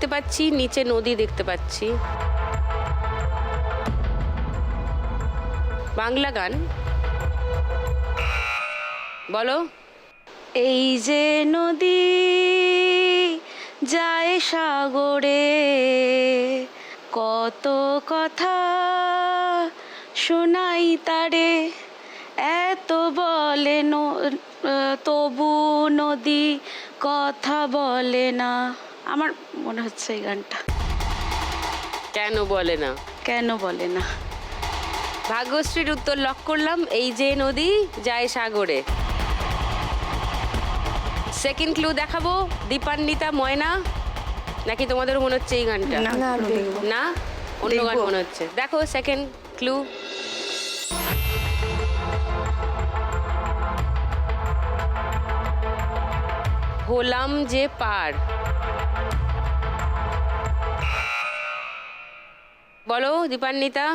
দেখতে পাচ্ছি, নিচে নদী দেখতে পাচ্ছি। বাংলা গান। বলো। এই যে নদী যায় সাগরে, কত কথা শোনাই তারে। এত বলে তবু নদী কথা বলে না। আমার মনে হচ্ছে এই গানটা। কেন বলে না? কেন বলে না? ভাগ্যশ্রীর উত্তর লক করলাম এই যে নদী যায় সাগরে। সেকেন্ড ক্লু দেখাবো দীপান্বিতা ময়না। নাকি তোমাদের মনে হচ্ছে এই গানটা? না না অন্য গান মনে হচ্ছে। দেখো সেকেন্ড ক্লু হলাম যে পার। বলো দীপান্বিতা।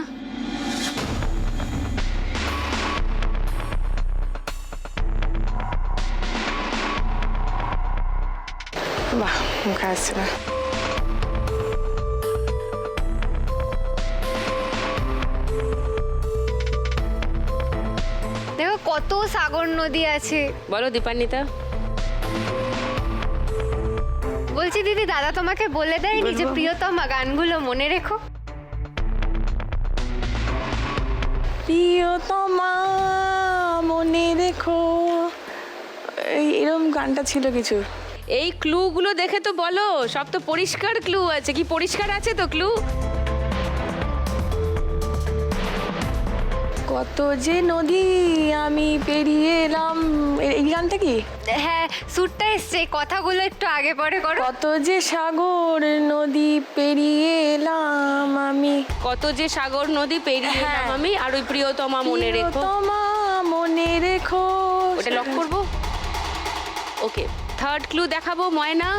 বাহ মুখে আসছে না। দেখো কত সাগর নদী আছে। বলো দীপান্বিতা। বলছি দিদি দাদা তোমাকে বলে দেয়নি যে প্রিয়তমা গানগুলো মনে রেখো। প্রিয়তমা মনে রেখো। এই এরকম গানটা ছিল কিছু। এই ক্লুগুলো দেখে তো বলো সব তো পরিষ্কার ক্লু আছে। কি পরিষ্কার আছে তো ক্লু? কত যে নদী আমি পেরিয়ে এলাম। এই গানটা কি? হ্যাঁ সুরটা এসছে কথাগুলো একটু আগে পরে করো। কত যে সাগর নদী পেরিয়ে এলাম। কত যে সাগর নদী পেরিয়ে হ্যাঁ। এলাম আমি আর ওই প্রিয়তমা মনে রেখো। প্রিয়তমা মনে রেখো। ওটা লক করব? ওকে থার্ড ক্লু দেখাবো ময়না?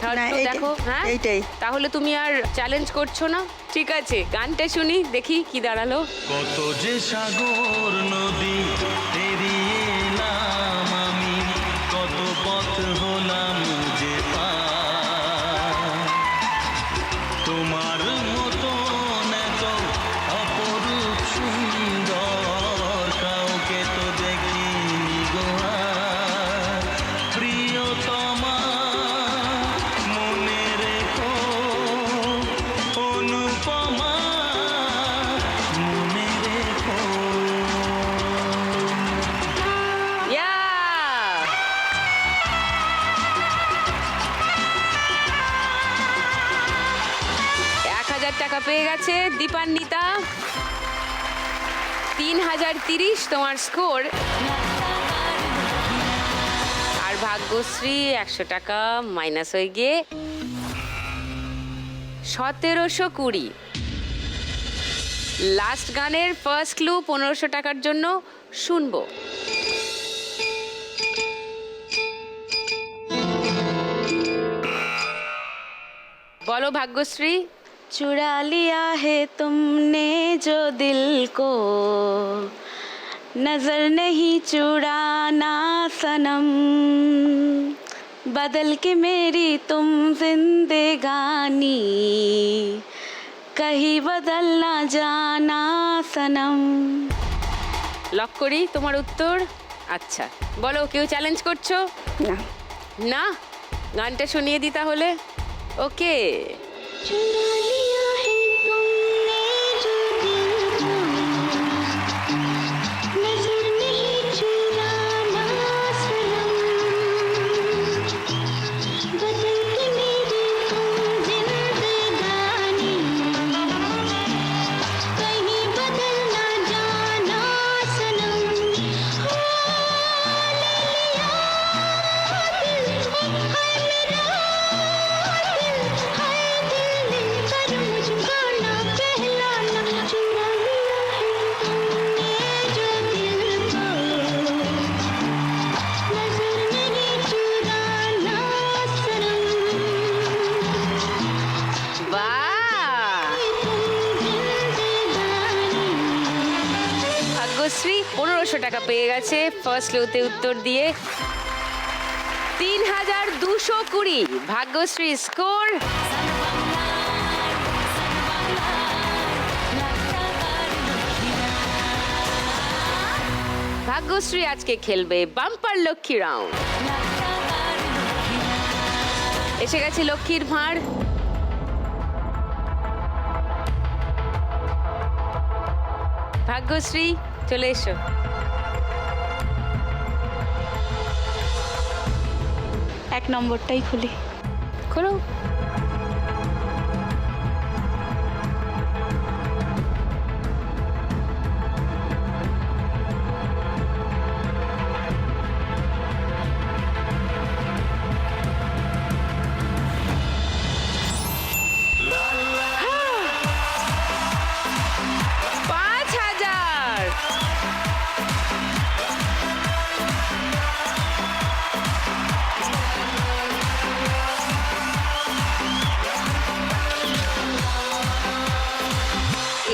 থার্ড ক্লু দেখো হ্যাঁ? এইটাই। তাহলে তুমি আর চ্যালেঞ্জ করছ না? ঠিক আছে গানটা শুনি দেখি কি দাঁড়াল। কত যে সাগর নদী তিন হাজার তিরিশ তোমার স্কোর আর ভাগ্যশ্রী একশো টাকা মাইনাস হয়ে গিয়ে সতেরোশো কুড়ি। লাস্ট গানের ফার্স্ট ক্লু পনেরোশো টাকার জন্য শুনব। বলো ভাগ্যশ্রী। चुरा लिया है तुमने जो दिल को नजर नहीं चुराना सनम बदल के मेरी तुम जिंदगानी कहीं बदल ना जाना सनम লক করি তোমার উত্তর আচ্ছা বলো কেউ চ্যালেঞ্জ করছো না না গানটা শুনিয়ে দি তাহলে ওকে পনেরোশো টাকা পেয়ে গেছে ফার্স্ট লোতে উত্তর দিয়ে। তিন হাজার দুশো কুড়ি, ভাগ্যশ্রী স্কোর ভাগ্যশ্রী আজকে খেলবে বাম্পার লক্ষ্মী রাউন্ড। এসে গেছে লক্ষ্মীর ভাঁড়। ভাগ্যশ্রী, চলে এসো। এক নম্বরটাই খুলি। খোলো।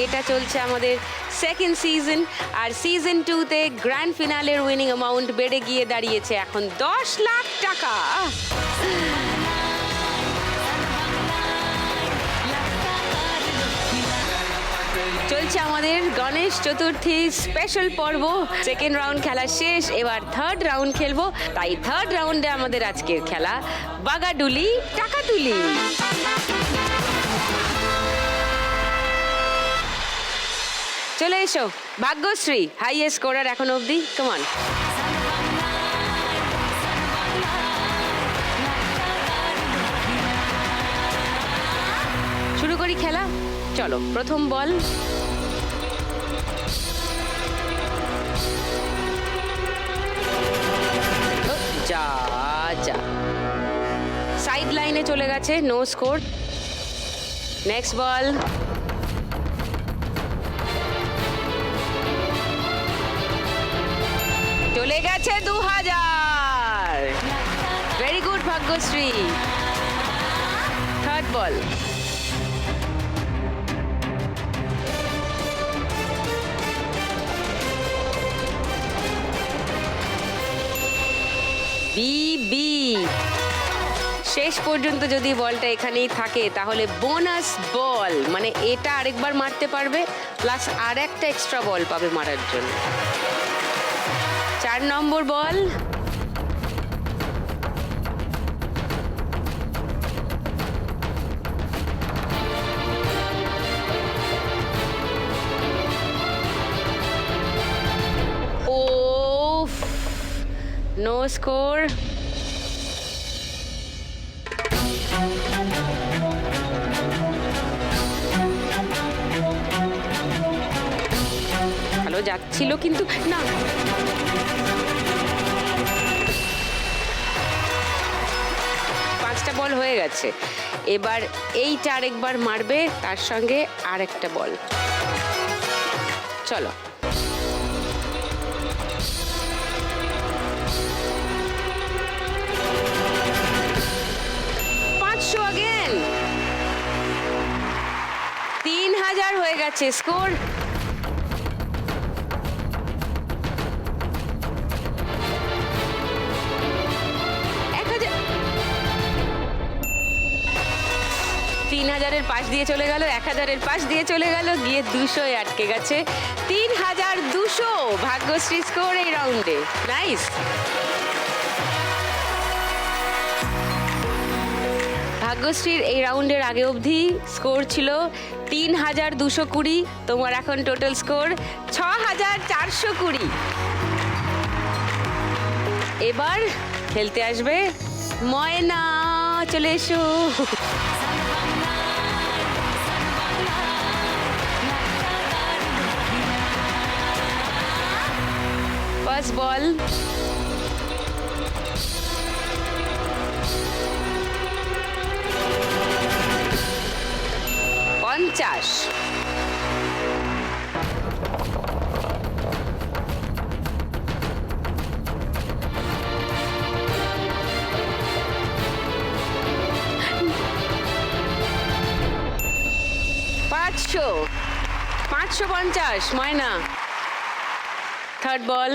এটা চলছে আমাদের সেকেন্ড সিজন আর সিজন টুতে গ্র্যান্ড ফিনালের উইনিং অ্যামাউন্ট বেড়ে গিয়ে দাঁড়িয়েছে এখন দশ লাখ টাকা। চলছে আমাদের গণেশ চতুর্থী স্পেশাল পর্ব। সেকেন্ড রাউন্ড খেলা শেষ, এবার থার্ড রাউন্ড খেলব। তাই থার্ড রাউন্ডে আমাদের আজকের খেলা বাগাডুলি, টাকাটুলি। চলে এসো। ভাগ্যশ্রী হাইয়েস্ট স্কোরার এখন অবধি কমান শুরু করি খেলা? চলো, প্রথম বল। যা যা। সাইড লাইনে চলে গেছে নো স্কোর নেক্সট বল চলে গেছে দু হাজার very good Bhagyashree. Third ball B B শেষ পর্যন্ত যদি বলটা এখানেই থাকে, তাহলে বোনাস বল মানে এটা আরেকবার মারতে পারবে প্লাস আর একটা এক্সট্রা বল পাবে মারার জন্য। চার নম্বর বল। নো স্কোর ভালো যাচ্ছিল কিন্তু না। বল হয়ে গেছে। এবার এইটা আরেকবার মারবে, তার সঙ্গে আর একটা বল। চলো। পাঁচশো তিন হাজার হয়ে গেছে স্কোর তিন হাজারের পাশ দিয়ে চলে গেল, এক হাজারের পাশ দিয়ে চলে গেল, গিয়ে দুশোয় আটকে গেছে। তিন হাজার দুশো, ভাগ্যশ্রী স্কোর এই রাউন্ডে নাইস ভাগ্যশ্রীর এই রাউন্ডের আগে অবধি স্কোর ছিল তিন হাজার দুশো কুড়ি, তোমার এখন টোটাল স্কোর ছ হাজার চারশো কুড়ি। এবার খেলতে আসবে ময়না, চলে এসো। ফার্স্ট বল পঞ্চাশ পাঁচশো পাঁচশো পঞ্চাশ ময়না থার্ড বল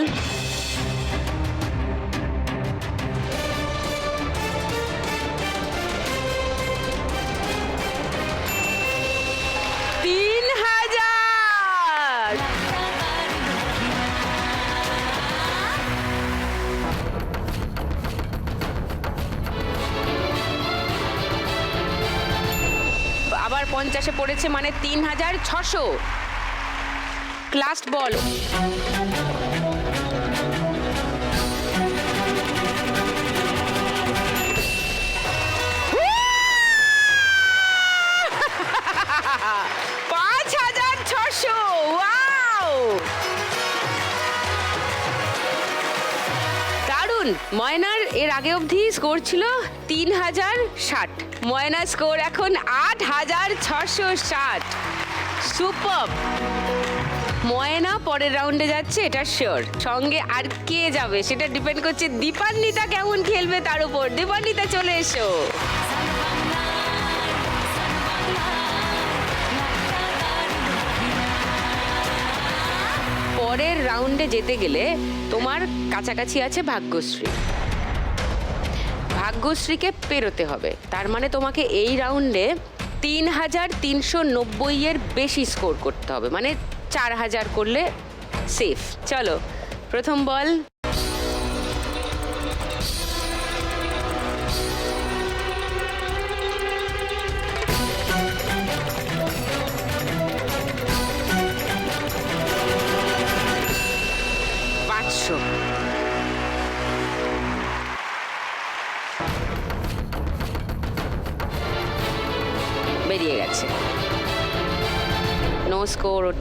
আবার পঞ্চাশে পড়েছে মানে তিন হাজার ছশো। ক্লাস্ট বল দারুণ ময়নার এর আগে অবধি স্কোর ছিল তিন হাজার ষাট। ময়নার স্কোর এখন আট হাজার ছশো ষাট। সুপার। ময়না পরের রাউন্ডে যাচ্ছে, এটা শিওর সঙ্গে আর কে যাবে, সেটা ডিপেন্ড করছে দীপান্বিতা কেমন খেলবে তার উপর। দীপান্বিতা, চলে এসো। পরের রাউন্ডে যেতে গেলে তোমার কাছাকাছি আছে ভাগ্যশ্রী। ভাগ্যশ্রীকে পেরোতে হবে। তার মানে তোমাকে এই রাউন্ডে তিন হাজার তিনশো নব্বইয়ের বেশি স্কোর করতে হবে। মানে চার হাজার করলে সেফ চলো, প্রথম বল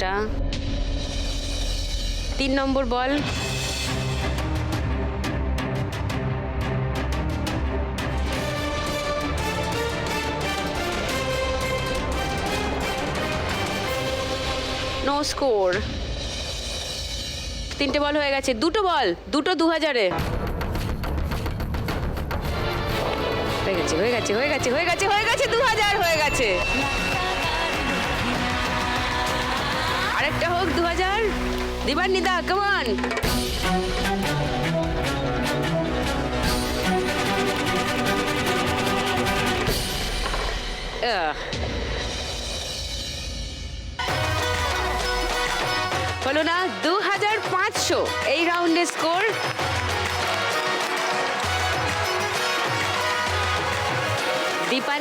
ওটা তিন নম্বর বল। নো স্কোর তিনটে বল হয়ে গেছে। দুটো বল। দুটো দু হাজারে হয়ে গেছে হয়ে গেছে হয়ে গেছে হয়ে গেছে হয়ে গেছে দু হাজার হয়ে গেছে। আরেকটা হোক দু হাজার দিবান্নিদা কেমন হলো না দু হাজার পাঁচশো। এই রাউন্ডের স্কোর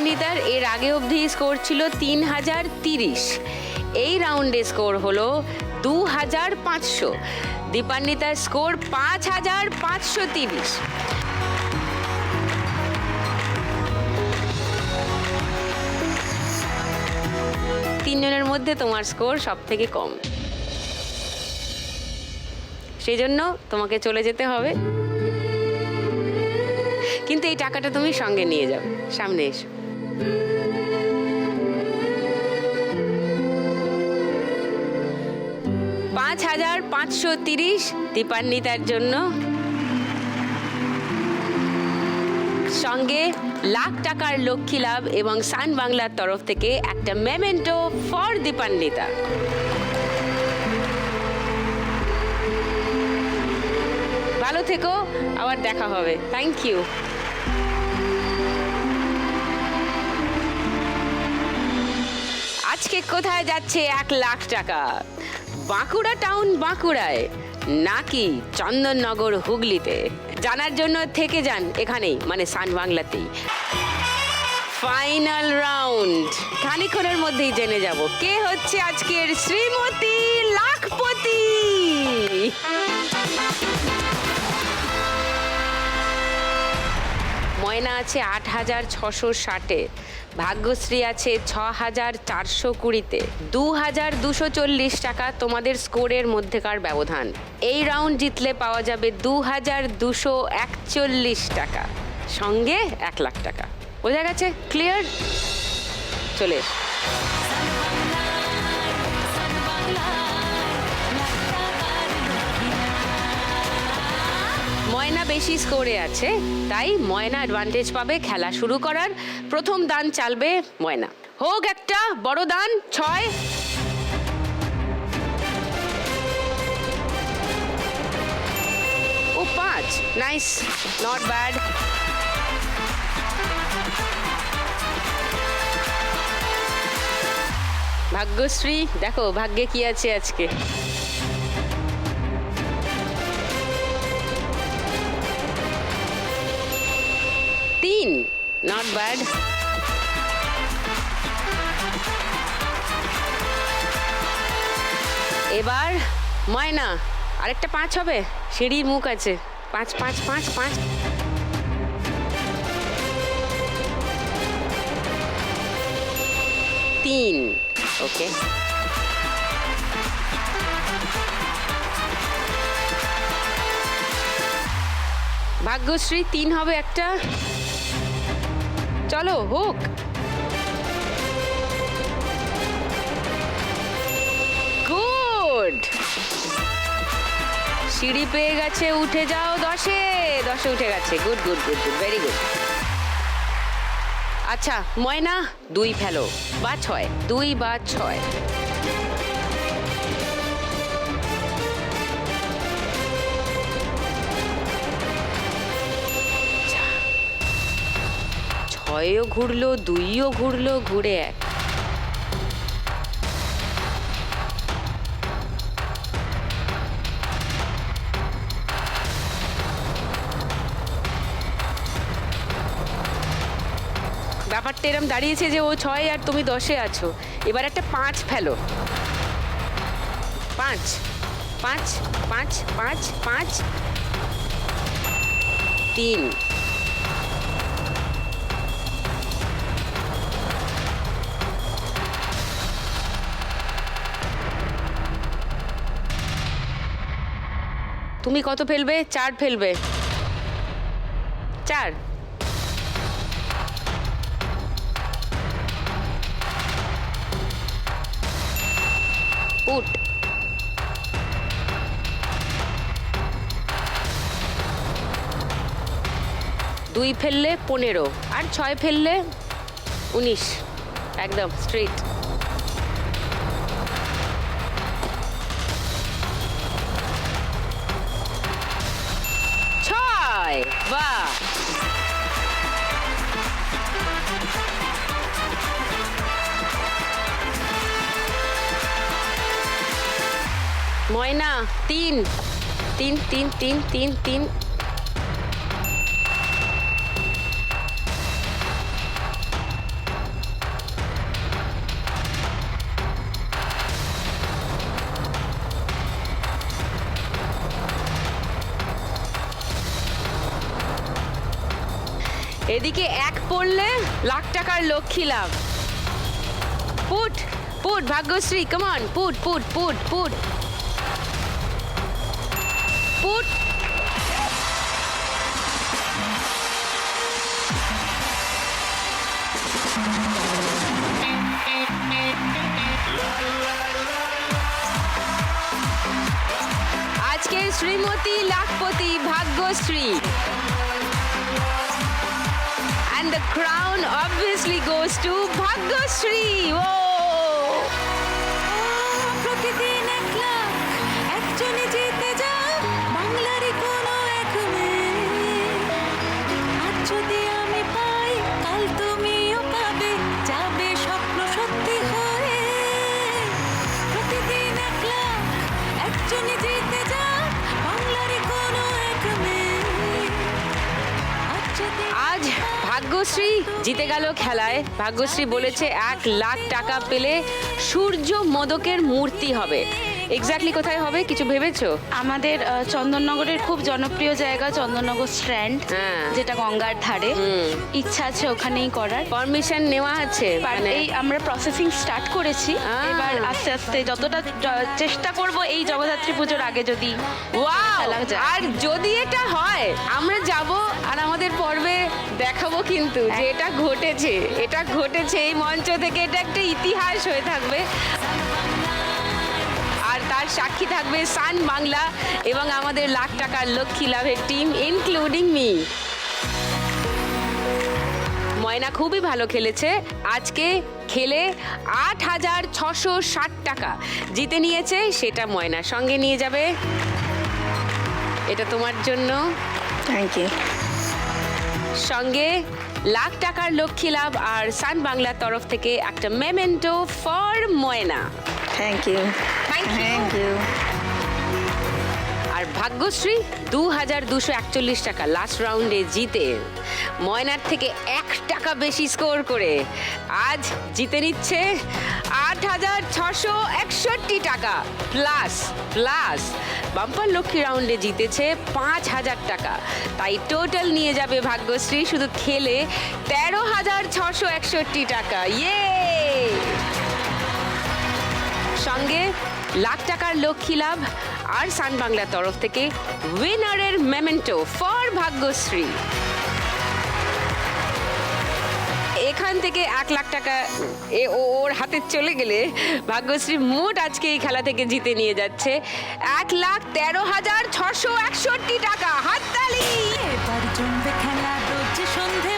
দীপান্বিতার এর আগে অবধি স্কোর ছিল তিন হাজার তিরিশ। এই রাউন্ডে স্কোর হলো দু হাজার পাঁচশো দীপান্বিতার স্কোর পাঁচ হাজার পাঁচশো তিরিশ। তিনজনের মধ্যে তোমার স্কোর সব থেকে কম। সেই জন্য তোমাকে চলে যেতে হবে। কিন্তু এই টাকাটা তুমি সঙ্গে নিয়ে যাও। সামনে এসো। পাঁচ হাজার পাঁচশো তিরিশ দীপান্বিতার জন্য। সঙ্গে লাখ টাকার লক্ষ্মী লাভ এবং সান বাংলার তরফ থেকে একটা মেমেন্টো ফর দীপান্বিতা। ভালো থেকো, আবার দেখা হবে। থ্যাংক ইউ আজকে কোথায় যাচ্ছে এক লাখ টাকা? বাঁকুড়া টাউন বাঁকুড়ায়, নাকি চন্দননগর হুগলিতে? জানার জন্য থেকে যান এখানেই মানে সান বাংলাতেই। ফাইনাল রাউন্ড খানিক্ষণের মধ্যেই জেনে যাব, কে হচ্ছে আজকের শ্রীমতী? ময়না আছে আট হাজার ছশো ষাটে। ভাগ্যশ্রী আছে ছ হাজার চারশো কুড়িতে। দু হাজার দুশো চল্লিশ টাকা তোমাদের স্কোরের মধ্যেকার ব্যবধান। এই রাউন্ড জিতলে পাওয়া যাবে দু হাজার দুশো একচল্লিশ টাকা। সঙ্গে এক লাখ টাকা। বোঝা গেছে? ক্লিয়ার? চলে ময়না বেশি স্কোরে আছে, তাই ময়না অ্যাডভান্টেজ পাবে খেলা শুরু করার। প্রথম দান চালবে ময়না। হোক একটা বড় দান, ছয়। ও পাঁচ নাইস নট ব্যাড ভাগ্যশ্রী, দেখো ভাগ্যে কি আছে আজকে। Not bad. এবার ময়না, আরেকটা পাঁচ হবে। সিঁড়ি মুখ আছে। পাঁচ পাঁচ পাঁচ পাঁচ। তিন। ওকে ভাগ্যশ্রী, তিন হবে একটা। চলো, হোক। গুড। সিঁড়ি পেয়ে গেছে, উঠে যাও দশে। দশে উঠে গেছে। Good good good good very good আচ্ছা ময়না, দুই ফেলো, বা ছয়, দুই বা ছয়। ছয়ও ঘুরলো, দুইও ঘুরলো, ঘুরে এক। ব্যাপারটা এরম দাঁড়িয়েছে যে ও ছয় আর তুমি দশে আছো। এবার একটা পাঁচ ফেলো। পাঁচ পাঁচ পাঁচ পাঁচ পাঁচ। তিন। তুমি কত ফেলবে? চার ফেলবে। চার। উট দুই ফেললে পনেরো, আর ছয় ফেললে উনিশ। একদম স্ট্রেট ময়না, তিন। তিন তিন তিন তিন তিন। এদিকে এক পড়লে লাখ টাকার লক্ষ্মী লাভ। Put put, Bhagyashree come on put put put put. Shrimati lakhpati Bhagyashree And the crown obviously goes to Bhagyashree. Whoa! Bhagyashree জিতে গেল খেলায়। ভাগ্যশ্রী বলেছে এক লাখ টাকা পেলে সূর্য মোদকের মূর্তি হবে। এক্স্যাক্টলি কোথায় হবে? কিছু ভেবেছো? আমাদের আহ, চন্দননগরের খুব জনপ্রিয় জায়গা চন্দননগর স্ট্র্যান্ড হ্যাঁ। যেটা গঙ্গার ধারে। হুম। ইচ্ছা আছে ওখানেই করার। পারমিশন নেওয়া আছে আর মানে। এই আমরা প্রসেসিং স্টার্ট করেছি। আহ। এবার আস্তে আস্তে যতটা য- চেষ্টা করব এই জগদ্ধাত্রী পুজোর আগে যদি ওয়াও খেলা যায়। আর যদি এটা হয় আমরা যাব আর আমাদের পর্বে দেখাবো কিন্তু যে এটা ঘটেছে। এটা ঘটেছে এই মঞ্চ থেকে এটা একটা ইতিহাস হয়ে থাকবে। তার সাক্ষী থাকবে সান বাংলা এবং আমাদের লাখ টাকার লক্ষ্মী লাভের টিম ইনক্লুডিং মি ময়না খুবই ভালো খেলেছে। আজকে খেলে আট হাজার ছশো ষাট টাকা। জিতে নিয়েছে সেটা ময়না। সঙ্গে নিয়ে যাবে। এটা তোমার জন্য। থ্যাংক ইউ সঙ্গে লাখ টাকার লক্ষ্মী লাভ আর সান বাংলার তরফ থেকে একটা memento for Moyna. Thank you thank you আর ভাগ্যশ্রী দু হাজার দুশো একচল্লিশ টাকা লাস্ট রাউন্ডে জিতে ময়নার থেকে এক টাকা বেশি স্কোর করে। আজ জিতে নিচ্ছে আট হাজার ছশো একষট্টি টাকা। প্লাস প্লাস, বাম্পার লক্ষ্মী রাউন্ডে জিতেছে পাঁচ হাজার টাকা। তাই টোটাল নিয়ে যাবে ভাগ্যশ্রী, শুধু খেলে তেরো হাজার ছশো একষট্টি টাকা। ইয়ে! সঙ্গে লাখ টাকার লক্ষ্মী লাভ আর সান বাংলার তরফ থেকে উইনারের মেমেন্টো ফর ভাগ্যশ্রী। এখান থেকে এক লাখ টাকা এ ওর হাতে চলে গেলে ভাগ্যশ্রী মোট আজকে এই খেলা থেকে জিতে নিয়ে যাচ্ছে। এক লাখ তেরো হাজার ছশো একষট্টি টাকা। হাততালি! খেলা সন্ধে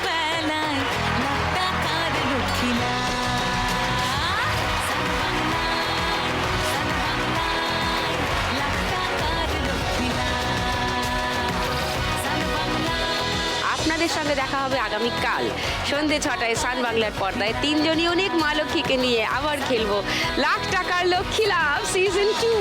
আপনাদের সঙ্গে দেখা হবে আগামীকাল সন্ধে ছটায় সান বাংলার পর্দায় তিনজনই অনেক মা লক্ষ্মীকে নিয়ে আবার খেলব। লাখ টাকার লক্ষ্মী লাভ সিজন টু